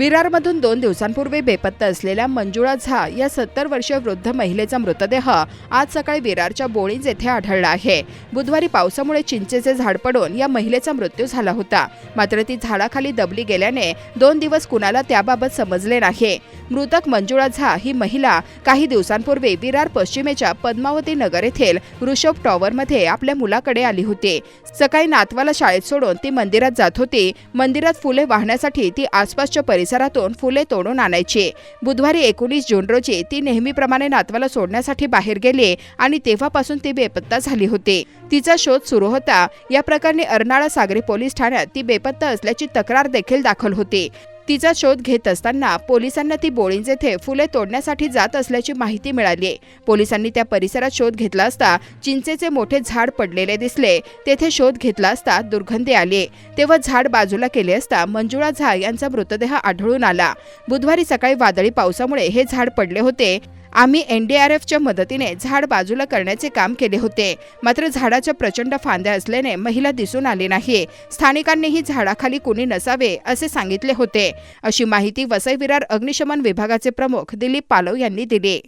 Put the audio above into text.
विरारमधून दोन दिवसांपूर्वी बेपत्ता असलेल्या मंजुळा झा या सत्तर वर्षीय वृद्ध महिलेचा मृतदेह आज सकाळी विरारच्या बोळीज येथे आढळला आहे. बुधवारी पावसामुळे चिंचेचे झाड पडून या महिलेचा मृत्यू झाला होता. मात्र ती झाडाखाली दबली गेल्याने दोन दिवस कुणाला त्याबाबत समजले नाही. मृतक मंजुळा झा ही महिला काही दिवसांपूर्वी विरार पश्चिमेच्या पद्मावती नगर येथील ऋषभ टॉवरमध्ये आपल्या मुलाकडे आली होती. सकाळी नातवाला शाळेत सोडून ती मंदिरात जात होती. मंदिरात फुले वाहण्यासाठी ती आसपासच्या परिसरातून फुले तोडून आणायची. बुधवारी एकोणीस जून रोजी ती नेहमीप्रमाणे नातवाला सोडण्यासाठी बाहेर गेली आणि तेव्हापासून ती बेपत्ता झाली होती. तिचा शोध सुरू होता. या प्रकरणी अर्नाळा सागरी पोलीस ठाण्यात ती बेपत्ता असल्याची तक्रार देखील दाखल होती. तिचा शोध घेत असताना पोलिसांना ती बोळींज येथे फुले तोडण्यासाठी जात असल्याची माहिती मिळाली. पोलिसांनी त्या परिसरात शोध घेतला असता चिंचेचे मोठे झाड पडलेले दिसले. तेथे शोध घेतला असता दुर्गंधी आली. तेव्हा झाड बाजूला केले असता मंजुळा झा यांचा मृतदेह आढळून आला. बुधवारी सकाळी वादळी पावसामुळे हे झाड पडले होते. आम्ही एनडीआरएफच्या मदतीने झाड बाजूला करण्याचे काम केले होते. मात्र झाडाच्या प्रचंड फांद्या असल्याने महिला दिसून आली नाही. स्थानिकांनीही झाडाखाली कुणी नसावे असे सांगितले होते. अशी माहिती वसई विरार अग्निशमन विभागाचे प्रमुख दिलीप पालव यांनी दिली.